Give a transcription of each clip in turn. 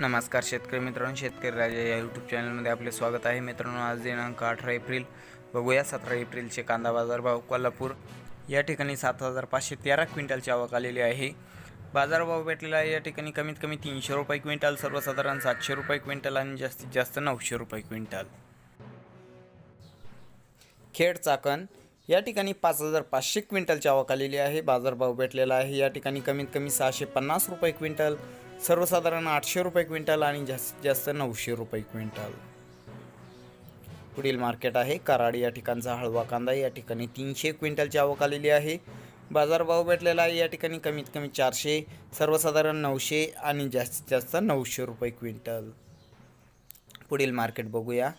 नमस्कार शेतकरी मित्रांनो शेतकरी राजा या यूट्यूब चॅनलमध्ये आपले स्वागत आहे. मित्रांनो आज दिनांक अठरा एप्रिल बघूया सतरा एप्रिलचे कांदा बाजारभाव कोल्हापूर या ठिकाणी सात हजार पाचशे तेरा क्विंटलची आवक आलेली आहे. बाजारभाव भेटलेला आहे. या ठिकाणी कमीत कमी तीनशे रुपये क्विंटल सर्वसाधारण सातशे रुपये क्विंटल आणि जास्तीत जास्त नऊशे रुपये क्विंटल. खेड चाकण या ठिकाणी पाच हजार पाचशे क्विंटलची आवक आलेली आहे. बाजारभाव भेटलेला आहे. या ठिकाणी कमीत कमी सहाशे पन्नास रुपये क्विंटल सर्वसाधारण आठशे रुपये क्विंटल आणि जास्तीत जास्त नऊशे रुपये क्विंटल. पुढील मार्केट आहे. कराड या ठिकाणचा हळवा कांदा. या ठिकाणी तीनशे क्विंटलची आवक आलेली आहे. बाजारभाव भेटलेला आहे. या ठिकाणी कमीत कमी चारशे सर्वसाधारण नऊशे आणि जास्तीत जास्त नऊशे रुपये क्विंटल. पुढील मार्केट बघूया.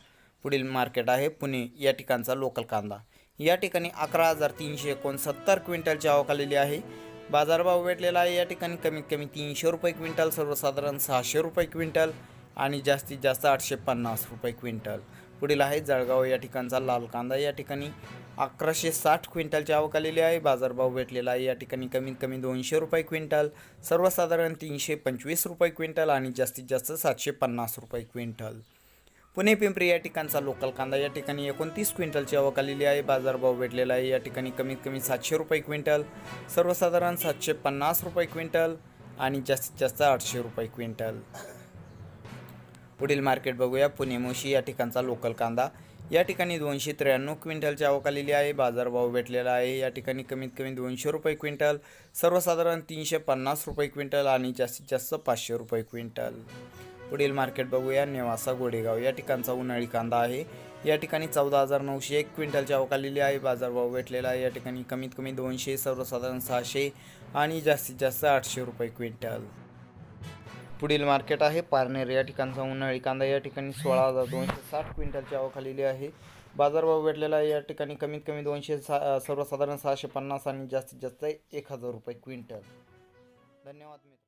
पुढील मार्केट आहे पुणे या ठिकाणचा लोकल कांदा. या ठिकाणी अकरा हजार तीनशे एकोणसत्तर क्विंटलची आवक आलेली आहे. बाजारभाव भेटलेला आहे. या ठिकाणी कमीत कमी तीनशे रुपये क्विंटल सर्वसाधारण सहाशे रुपये क्विंटल आणि जास्तीत जास्त आठशे पन्नास रुपये क्विंटल. पुढील आहे जळगाव. या ठिकाणचा लाल कांदा या ठिकाणी अकराशे साठ क्विंटलची आवक आलेली आहे. बाजारभाव भेटलेला आहे. या ठिकाणी कमीत कमी दोनशे रुपये क्विंटल सर्वसाधारण तीनशे पंचवीस रुपये क्विंटल आणि जास्तीत जास्त सातशे पन्नास रुपये क्विंटल. पुणे पिंपरी या ठिकाणचा लोकल कांदा. या ठिकाणी एकोणतीस क्विंटलची आवक आलेली आहे. बाजारभाव भेटलेला आहे. या ठिकाणी कमीत कमी सातशे रुपये क्विंटल सर्वसाधारण सातशे पन्नास रुपये क्विंटल आणि जास्तीत जास्त आठशे रुपये क्विंटल. पुढील मार्केट बघूया. पुणे मोशी या ठिकाणचा लोकल कांदा. या ठिकाणी दोनशे त्र्याण्णव क्विंटलची आवक आलेली आहे. बाजारभाव भेटलेला आहे. या ठिकाणी कमीत कमी दोनशे रुपये क्विंटल सर्वसाधारण तीनशे पन्नास रुपये क्विंटल आणि जास्तीत जास्त पाचशे रुपये क्विंटल. पुढील मार्केट बघूया. नेवासा गोडेगाव या ठिकाणचा उन्हाळी कांदा आहे. या ठिकाणी चौदा हजार नऊशे एक क्विंटलच्या अवकालेली आहे. बाजारभाव भेटलेला आहे. या ठिकाणी कमीत कमी दोनशे सर्वसाधारण सहाशे आणि जास्तीत जास्त आठशे रुपये क्विंटल. पुढील मार्केट आहे. पारनेर या ठिकाणचा उन्हाळी कांदा या ठिकाणी सोळा हजार दोनशे साठ क्विंटलची आवक आहे. बाजारभाव भेटलेला आहे. या ठिकाणी कमीत कमी दोनशे सा सर्वसाधारण सहाशे पन्नास आणि जास्तीत जास्त एक हजार रुपये क्विंटल. धन्यवाद मित्र